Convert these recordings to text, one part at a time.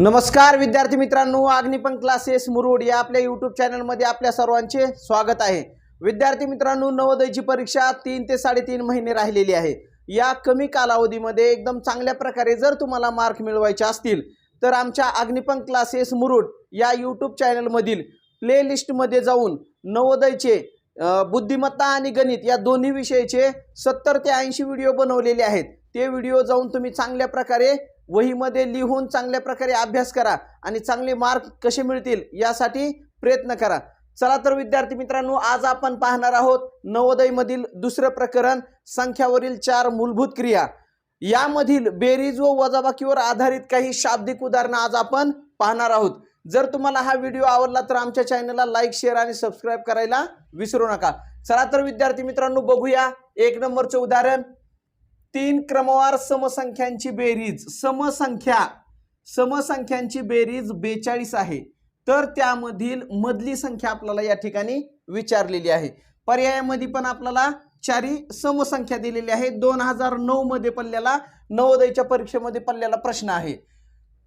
नमस्कार विद्यार्थी मित्रांनो अग्निपण क्लासेस मुरुड या आपल्या यूट्यूब चॅनलमध्ये आपल्या सर्वांचे स्वागत आहे. विद्यार्थी मित्रांनो नवोदयची परीक्षा तीन ते साडेतीन महिने राहिलेली आहे. या कमी कालावधीमध्ये एकदम चांगल्या प्रकारे जर तुम्हाला मार्क मिळवायचे असतील तर आमच्या अग्निपंख क्लासेस मुरुड या यूट्यूब चॅनलमधील प्लेलिस्टमध्ये जाऊन नवोदयचे बुद्धिमत्ता आणि गणित या दोन्ही विषयाचे सत्तर ते ऐंशी व्हिडिओ बनवलेले आहेत. ते व्हिडिओ जाऊन तुम्ही चांगल्या प्रकारे वहीमध्ये लिहून चांगल्या प्रकारे अभ्यास करा आणि चांगले मार्क कसे मिळतील यासाठी प्रयत्न करा. चला तर विद्यार्थी मित्रांनो आज आपण पाहणार आहोत नवोदयमधील दुसरं प्रकरण संख्यावरील चार मूलभूत क्रिया. यामधील बेरीज व वजाबाकीवर आधारित काही शाब्दिक उदाहरणं आज आपण पाहणार आहोत. जर तुम्हाला हा व्हिडिओ आवडला तर आमच्या चॅनलला लाईक शेअर आणि सबस्क्राईब करायला विसरू नका. चला तर विद्यार्थी मित्रांनो बघूया एक नंबरचं उदाहरण. तीन क्रमवार समसंख्यांची बेरीज. समसंख्या समसंख्यांची बेरीज बेचाळीस आहे. तर त्यामधील मधली संख्या आपल्याला या ठिकाणी विचारलेली आहे. पर्यायामध्ये पण आपल्याला चारी समसंख्या दिलेली आहे. दोन हजार नऊ मध्ये पडलेला नवोदयच्या परीक्षेमध्ये पडलेला प्रश्न आहे.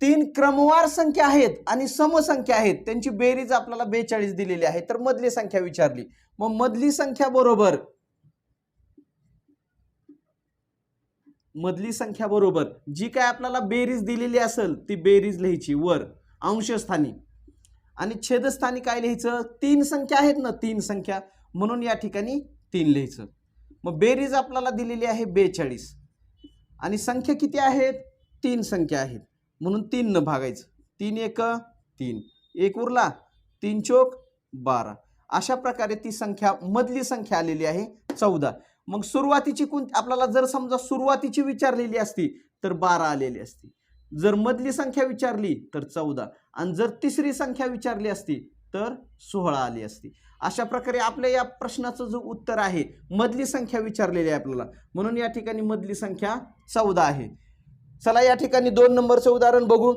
तीन क्रमवार संख्या आहेत आणि समसंख्या आहेत. त्यांची बेरीज आपल्याला बेचाळीस दिलेली आहे. तर मधली संख्या विचारली. मग मधली संख्या बरोबर मधली संख्या बरोबर जी काय आपल्याला बेरीज दिलेली असेल ती बेरीज लिहायची वर अंशस्थानी आणि छेदस्थानी काय लिहायचं? तीन संख्या आहेत ना तीन संख्या. म्हणून या ठिकाणी तीन लिहायचं. मग बेरीज आपल्याला दिलेली आहे बेचाळीस. आणि संख्या किती आहेत? तीन संख्या आहेत. म्हणून तीननं भागायचं. तीन एक तीन. एक उरला तीन चोक बारा. अशा प्रकारे ती संख्या मधली संख्या आलेली आहे चौदा. मग सुरुवातीची कोण आपल्याला जर समजा सुरुवातीची विचारलेली असती तर बारा आलेली असती. जर मधली संख्या विचारली तर चौदा. आणि जर तिसरी संख्या विचारली असती तर सोहळा आली असती. अशा प्रकारे आपल्या या प्रश्नाचं जो उत्तर आहे मधली संख्या विचारलेली आहे आपल्याला. म्हणून या ठिकाणी मधली संख्या चौदा आहे. चला या ठिकाणी दोन नंबरचं उदाहरण बघू.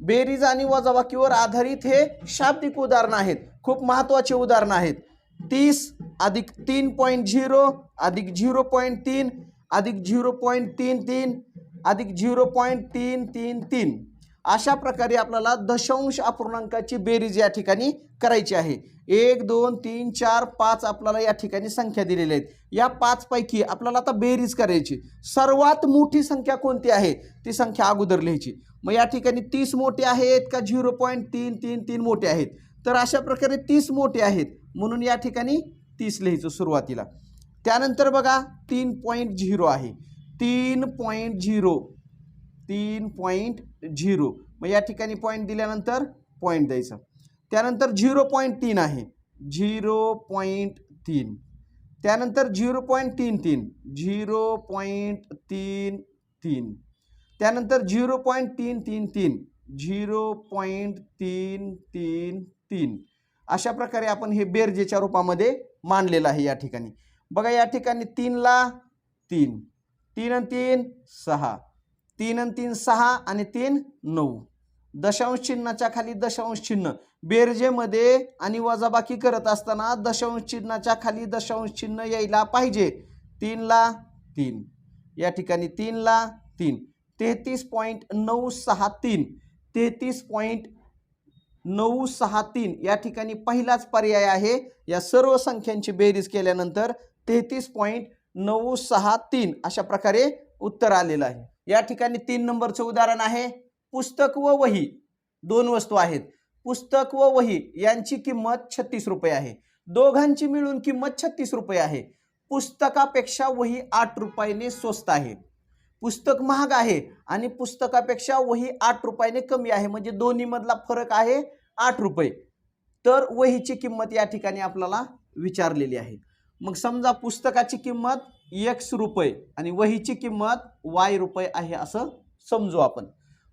बेरीज आणि वजावाकीवर आधारित हे शाब्दिक उदाहरणं आहेत. खूप महत्त्वाचे उदाहरणं आहेत. तीस अधिक तीन पॉईंट झिरो अधिक झिरो पॉईंट तीन अधिक झिरो पॉईंट तीन तीन अधिक झिरो पॉईंट तीन तीन तीन. अशा प्रकारे आपल्याला दशांश अपूर्णांकाची बेरीज या ठिकाणी करायची आहे. एक दोन तीन चार पाच आपल्याला या ठिकाणी संख्या दिलेल्या आहेत. या पाचपैकी आपल्याला आता बेरीज करायची. सर्वात मोठी संख्या कोणती आहे? ती संख्या अगोदर लिहायची. मग या ठिकाणी तीस मोठे आहेत का? झिरो पॉईंट तीन तीन तीन मोठे आहेत. तर अशा प्रकारे तीस मोठे आहेत. म्हणून या ठिकाणी तीस लिहायचं सुरुवातीला. त्यानंतर बघा तीन पॉईंट झिरो आहे. तीन पॉईंट झिरो. तीन पॉईंट झिरो. मग या ठिकाणी पॉईंट दिल्यानंतर पॉईंट द्यायचा. त्यानंतर झिरो पॉईंट तीन आहे. झिरो पॉईंट तीन. त्यानंतर झिरो पॉईंट तीन तीन. झिरो पॉईंट तीन तीन. त्यानंतर झिरो पॉईंट तीन तीन तीन. झिरो पॉईंट तीन तीन तीन. अशा प्रकारे आपण हे बेरजेच्या रूपामध्ये मांडलेलं आहे या ठिकाणी. बघा या ठिकाणी तीनला तीन. तीन आणि तीन सहा. तीन आणि तीन सहा आणि तीन नऊ. दशांश चिन्हाच्या खाली दशांश चिन्ह. बेरजेमध्ये आणि वजाबाकी करत असताना दशांश चिन्हाच्या खाली दशांश चिन्ह यायला पाहिजे. तीनला तीन. या ठिकाणी तीनला तीन. तेहतीस पॉईंट नऊ सहा तीन. तेहतीस पॉईंट नऊ सहा तीन या ठिकाणी पहिलाच पर्याय आहे. या सर्व संख्यांची बेरीज केल्यानंतर तेहतीस पॉईंट नऊ सहा तीन अशा प्रकारे उत्तर आलेलं आहे. या ठिकाणी तीन नंबरचं उदाहरण आहे. पुस्तक व वही दोन वस्तू आहेत. पुस्तक व वही यांची किंमत छत्तीस रुपये आहे. दोघांची मिळून किंमत छत्तीस रुपये आहे. पुस्तकापेक्षा वही आठ रुपयाने स्वस्त आहे. पुस्तक महाग आहे आणि पुस्तकापेक्षा वही आठ रुपयाने कमी आहे. म्हणजे दोन्हीमधला फरक आहे आठ रुपये. तर वहीची किंमत या ठिकाणी आपल्याला विचारलेली आहे. मग समजा पुस्तकाची किंमत एक्स रुपये आणि वहीची किंमत वाय रुपये आहे असं समजू आपण.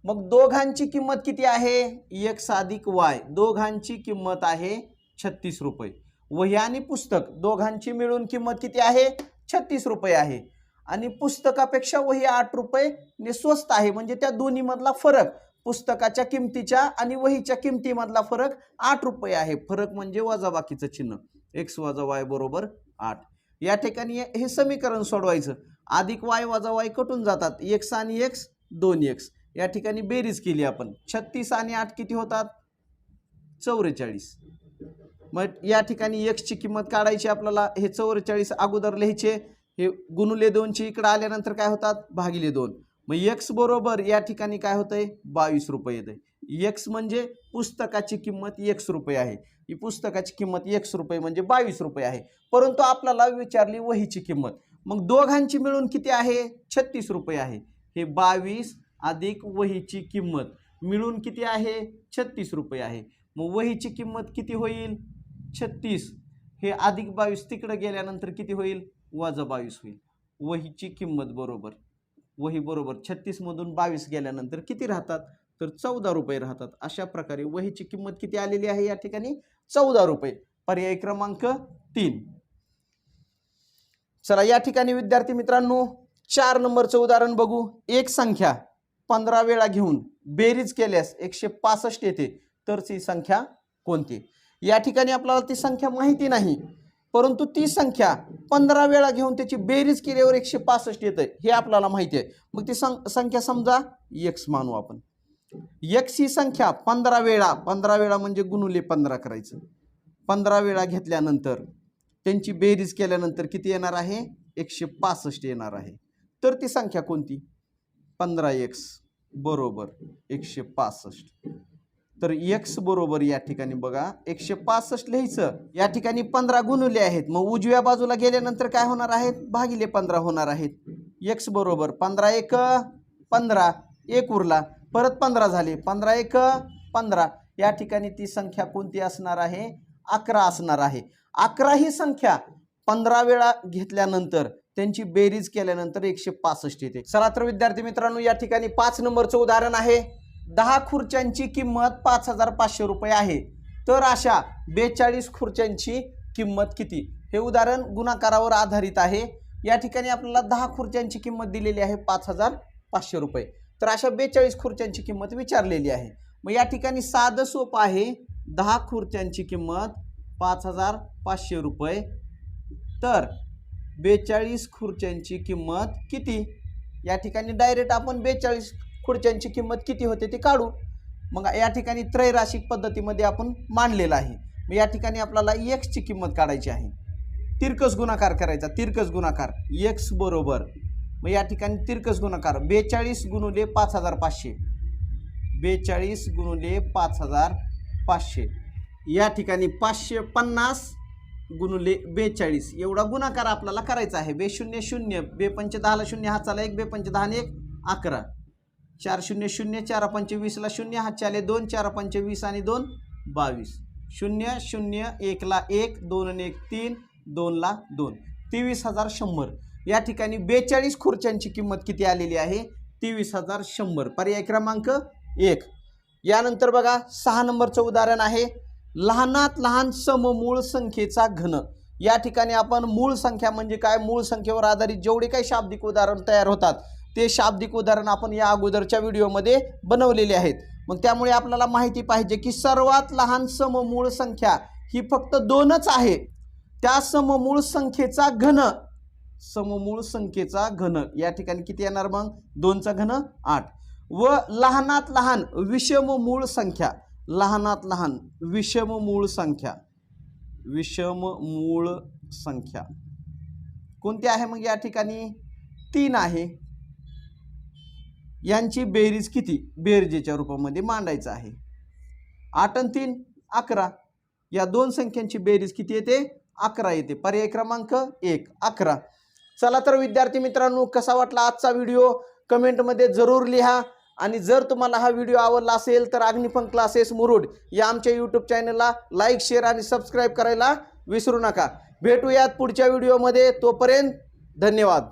मग दोघांची किंमत किती आहे? एक्स अधिक वाय दोघांची किंमत आहे छत्तीस रुपये. वही आणि पुस्तक दोघांची मिळून किंमत किती आहे? छत्तीस रुपये आहे. आणि पुस्तकापेक्षा वही आठ रुपये स्वस्त आहे. म्हणजे त्या दोन्हीमधला फरक पुस्तकाच्या किमतीच्या आणि वहीच्या किमतीमधला फरक आठ रुपये आहे. फरक म्हणजे वजाबाकीचं चिन्ह. एक्स वजा वाय बरोबर आठ. या ठिकाणी हे समीकरण सोडवायचं. अधिक वाय वजा वाय कटून जातात. एक्स आणि एक्स दोन एक्स. या ठिकाणी बेरीज केली आपण. छत्तीस आणि आठ किती होतात? चौवेचाळीस. मग या ठिकाणी एक्सची किंमत काढायची आपल्याला. हे चौवेचाळीस अगोदर लिहायचे. हे गुणुले दोनचे इकडं आल्यानंतर काय होतात? भागिले दोन. मग एक्स बरोबर या ठिकाणी काय होतंय? बावीस रुपये येतंय. एक्स म्हणजे पुस्तकाची किंमत एक्स रुपये आहे. ही पुस्तकाची किंमत एक्स रुपये म्हणजे बावीस रुपये आहे. परंतु आपल्याला विचारली वहीची किंमत. मग दोघांची मिळून किती आहे? छत्तीस रुपये आहे. हे बावीस अधिक वहीची किंमत मिळून किती आहे? छत्तीस रुपये आहे. मग वहीची किंमत किती होईल? छत्तीस. हे अधिक बावीस तिकडं गेल्यानंतर किती होईल? वजा बावीस होईल. वहीची किंमत बरोबर. वही बरोबर छत्तीसमधून बावीस गेल्यानंतर किती राहतात? तर चौदा रुपये राहतात. अशा प्रकारे वहीची किंमत किती आलेली आहे? या ठिकाणी चौदा रुपये. पर्याय क्रमांक तीन. चला या ठिकाणी विद्यार्थी मित्रांनो चार नंबरचं उदाहरण बघू. एक संख्या पंधरा वेळा घेऊन बेरीज केल्यास एकशे पासष्ट येते. तर ती संख्या कोणती? या ठिकाणी आपल्याला ती संख्या माहिती नाही. परंतु ती संख्या पंधरा वेळा घेऊन त्याची बेरीज केल्यावर एकशे पासष्ट येतं हे आपल्याला माहिती आहे. मग ती सं संख्या समजा यक्स मानू आपण. यक्स ही संख्या पंधरा वेळा पंधरा वेळा म्हणजे गुणुले पंधरा करायचं. पंधरा वेळा घेतल्यानंतर त्यांची बेरीज केल्यानंतर किती येणार आहे? एकशे पासष्ट येणार आहे. तर ती संख्या कोणती? पंधरा एक्स बरोबर एकशे पासष्ट. तर एक्स बरोबर या ठिकाणी बघा एकशे पासष्ट लिहायचं. या ठिकाणी पंधरा गुणुले आहेत. मग उजव्या बाजूला गेल्यानंतर काय होणार आहेत? भागिले पंधरा होणार आहेत. एक्स बरोबर पंधरा एक पंधरा एक उरला. परत पंधरा झाले. पंधरा एक पंधरा. या ठिकाणी ती संख्या कोणती असणार आहे? अकरा असणार आहे. अकरा ही संख्या पंधरा वेळा घेतल्यानंतर त्यांची बेरीज केल्यानंतर एकशे पासष्ट येते. चला तर विद्यार्थी मित्रांनो या ठिकाणी पाच नंबरचं उदाहरण आहे. दहा खुर्च्यांची किंमत पाच हजार पाचशे रुपये आहे. तर अशा बेचाळीस खुर्च्यांची किंमत किती? हे उदाहरण गुणाकारावर आधारित आहे. या ठिकाणी आपल्याला दहा खुर्च्यांची किंमत दिलेली आहे पाच हजार पाचशे रुपये. तर अशा बेचाळीस खुर्च्यांची किंमत विचारलेली आहे. मग या ठिकाणी साधं सोपं आहे. दहा खुर्च्यांची किंमत पाच हजार पाचशे रुपये. तर बेचाळीस खुर्च्यांची किंमत किती? या ठिकाणी डायरेक्ट आपण बेचाळीस खुर्च्यांची किंमत किती होते ते काढू मग या ठिकाणी त्रैराशिक पद्धतीमध्ये आपण मांडलेलं आहे. मग या ठिकाणी आपल्याला एक्सची किंमत काढायची आहे. तिरकस गुणाकार करायचा तिरकस गुणाकार एक्स बरोबर. मग या ठिकाणी तिरकस गुणाकार बेचाळीस गुणुले पाच हजार पाचशे. बेचाळीस गुणुले पाच हजार पाचशे. या ठिकाणी पाचशे पन्नास गुणुले बेचाळीस. एवढा गुणाकार आपल्याला करायचा आहे. बे शून्य शून्य बे पंच दहाला शून्य हाताला एक बे पंच दहा एक अकरा. चार शून्य शून्य चार पंचवीसला शून्य हातचे आले दोन चार पंचवीस आणि दोन बावीस. शून्य शून्य एकला एक दोन आणि एक तीन दोनला दोन. तेवीस हजार शंभर. या ठिकाणी बेचाळीस खुर्च्यांची किंमत किती आलेली आहे? तेवीस हजार शंभर. पर्याय क्रमांक एक. यानंतर बघा सहा नंबरचं उदाहरण आहे. लहानात लहान सममूळ संख्येचा घन. या ठिकाणी आपण मूळ संख्या म्हणजे काय? मूळ संख्येवर आधारित जेवढे काही शाब्दिक उदाहरण तयार होतात ते शाब्दिक उदाहरण आपण या अगोदरच्या व्हिडिओमध्ये बनवलेले आहेत. मग त्यामुळे आपल्याला माहिती पाहिजे की सर्वात लहान सममूळ संख्या ही फक्त दोनच आहे. त्या सममूळ संख्येचा घन सममूळ संख्येचा घन. या ठिकाणी किती येणार मग? दोनचा घन आठ. व लहानात लहान विषम मूळ संख्या. लहानात लहान विषम मूळ संख्या. विषम मूळ संख्या. कोणती आहे मग या ठिकाणी? तीन आहे. यांची बेरीज किती? बेरजेच्या रूपामध्ये मांडायचं आहे. आठ आणि तीन अकरा. या दोन संख्यांची बेरीज किती येते? अकरा येते. पर्याय क्रमांक एक अकरा. चला तर विद्यार्थी मित्रांनो कसा वाटला आजचा व्हिडिओ? कमेंटमध्ये जरूर लिहा. आणि जर तुम्हाला हा व्हिडिओ आवडला असेल तर अग्निपंख क्लासेस मुरुड या आमच्या यूट्यूब चॅनलला लाईक शेअर आणि सबस्क्राईब करायला विसरू नका. भेटूयात पुढच्या व्हिडिओमध्ये. तोपर्यंत धन्यवाद.